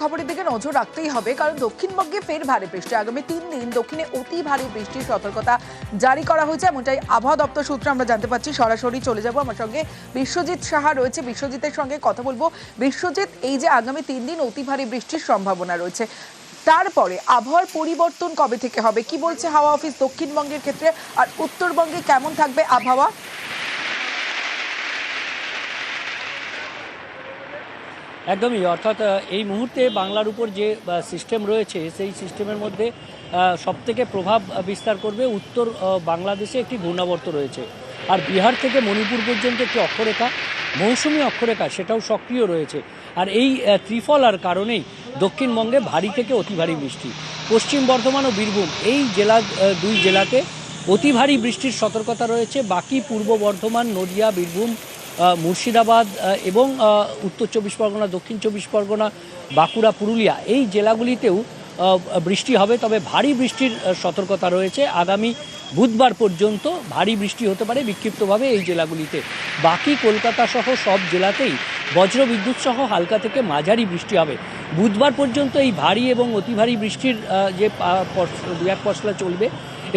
খবরের দিকে নজর রাখতেই হবে, কারণ দক্ষিণবঙ্গে ফের ভারী বৃষ্টি। আগামী তিন দিন দক্ষিণে অতি ভারী বৃষ্টির সতর্কতা জারি করা হয়েছে, এমনটাই আবহাওয়া দপ্তর সূত্রে আমরা জানতে পারছি। সরাসরি চলে যাব আমার সঙ্গে বিশ্বজিৎ সাহা রয়েছে। বিশ্বজিতের সঙ্গে কথা বলব। বিশ্বজিৎ, এই যে আগামী তিন দিন অতি ভারী বৃষ্টির সম্ভাবনা রয়েছে, তারপরে আবহাওয়ার পরিবর্তন কবে থেকে হবে? কি বলছে হাওয়া অফিস দক্ষিণবঙ্গের ক্ষেত্রে? আর উত্তরবঙ্গে কেমন থাকবে আবহাওয়া? একদমই, অর্থাৎ এই মুহূর্তে বাংলার উপর যে সিস্টেম রয়েছে, সেই সিস্টেমের মধ্যে সব থেকে প্রভাব বিস্তার করবে উত্তর বাংলাদেশে একটি ঘূর্ণাবর্ত রয়েছে। আর বিহার থেকে মণিপুর পর্যন্ত একটি অক্ষরেখা, মৌসুমি অক্ষরেখা, সেটাও সক্রিয় রয়েছে। আর এই ত্রিফলার কারণেই দক্ষিণবঙ্গে ভারী থেকে অতি ভারী বৃষ্টি। পশ্চিম বর্ধমান ও বীরভূম, এই জেলা দুই জেলাতে অতি ভারী বৃষ্টির সতর্কতা রয়েছে। বাকি পূর্ব বর্ধমান, নদিয়া, বীরভূম মুর্শিদাবাদ এবং উত্তর চব্বিশ পরগনা, দক্ষিণ চব্বিশ পরগনা, বাঁকুড়া, পুরুলিয়া এই জেলাগুলিতেও বৃষ্টি হবে। তবে ভারী বৃষ্টির সতর্কতা রয়েছে। আগামী বুধবার পর্যন্ত ভারী বৃষ্টি হতে পারে বিক্ষিপ্তভাবে এই জেলাগুলিতে। বাকি কলকাতা সহ সব জেলাতেই বজ্র বিদ্যুৎ সহ হালকা থেকে মাঝারি বৃষ্টি হবে। বুধবার পর্যন্ত এই ভারী এবং অতি ভারী বৃষ্টির যে দু এক পশলা চলবে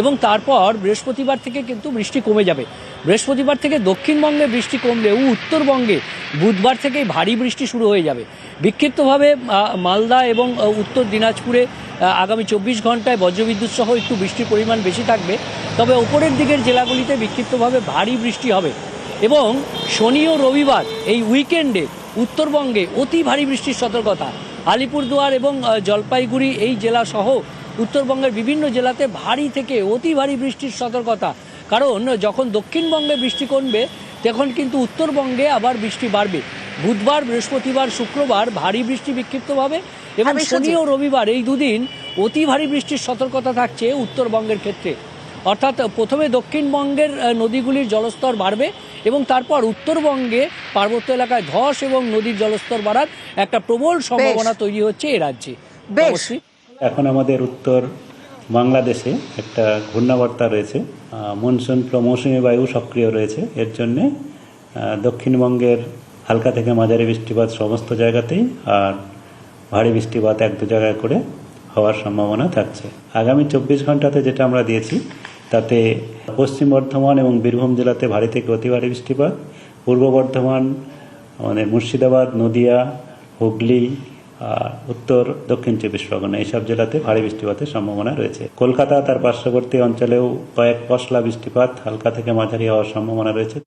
এবং তারপর বৃহস্পতিবার থেকে কিন্তু বৃষ্টি কমে যাবে। বৃহস্পতিবার থেকে দক্ষিণবঙ্গে বৃষ্টি কমলেও উত্তরবঙ্গে বুধবার থেকেই ভারী বৃষ্টি শুরু হয়ে যাবে। বিক্ষিপ্তভাবে মালদা এবং উত্তর দিনাজপুরে আগামী চব্বিশ ঘন্টায় বজ্রবিদ্যুৎ সহ একটু বৃষ্টির পরিমাণ বেশি থাকবে। তবে ওপরের দিকের জেলাগুলিতে বিক্ষিপ্তভাবে ভারী বৃষ্টি হবে এবং শনি ও রবিবার এই উইকেন্ডে উত্তরবঙ্গে অতি ভারী বৃষ্টির সতর্কতা। আলিপুরদুয়ার এবং জলপাইগুড়ি এই জেলা সহ উত্তরবঙ্গের বিভিন্ন জেলাতে ভারী থেকে অতি ভারী বৃষ্টির সতর্কতা কারণ যখন দক্ষিণবঙ্গে বৃষ্টি কমবে তখন কিন্তু উত্তরবঙ্গে আবার বৃষ্টি বাড়বে। বুধবার বৃহস্পতিবার শুক্রবার ভারী বৃষ্টি বিক্ষিপ্তভাবে এবং শনি ও রবিবার এই দুদিন অতি ভারী বৃষ্টির সতর্কতা থাকছে উত্তরবঙ্গের ক্ষেত্রে। অর্থাৎ প্রথমে দক্ষিণবঙ্গের আহ, নদীগুলির জলস্তর বাড়বে এবং তারপর উত্তরবঙ্গে পার্বত্য এলাকায় ধস এবং নদীর জলস্তর বাড়ার একটা প্রবল সম্ভাবনা তৈরি হচ্ছে এ রাজ্যে। এখন আমাদের উত্তর বাংলাদেশে একটা ঘূর্ণাবর্তা রয়েছে। মনসুন প্র- মৌসুমী বায়ু সক্রিয় রয়েছে। এর জন্যে দক্ষিণবঙ্গের হালকা থেকে মাঝারি বৃষ্টিপাত সমস্ত জায়গাতেই আর ভারী বৃষ্টিপাত এক দু জায়গায় করে হওয়ার সম্ভাবনা থাকছে। আগামী চব্বিশ ঘন্টাতে যেটা আমরা দিয়েছি, তাতে পশ্চিম বর্ধমান এবং বীরভূম জেলাতে ভারী থেকে অতি ভারী বৃষ্টিপাত, পূর্ব বর্ধমান আমাদের মুর্শিদাবাদ, নদিয়া, হুগলি উত্তর, দক্ষিণ চব্বিশ পরগনা, এইসব জেলাতে ভারী বৃষ্টিপাতের সম্ভাবনা রয়েছে। কলকাতা, তার পার্শ্ববর্তী অঞ্চলেও কয়েক পশলা বৃষ্টিপাত হালকা থেকে মাঝারি হওয়ার সম্ভাবনা রয়েছে।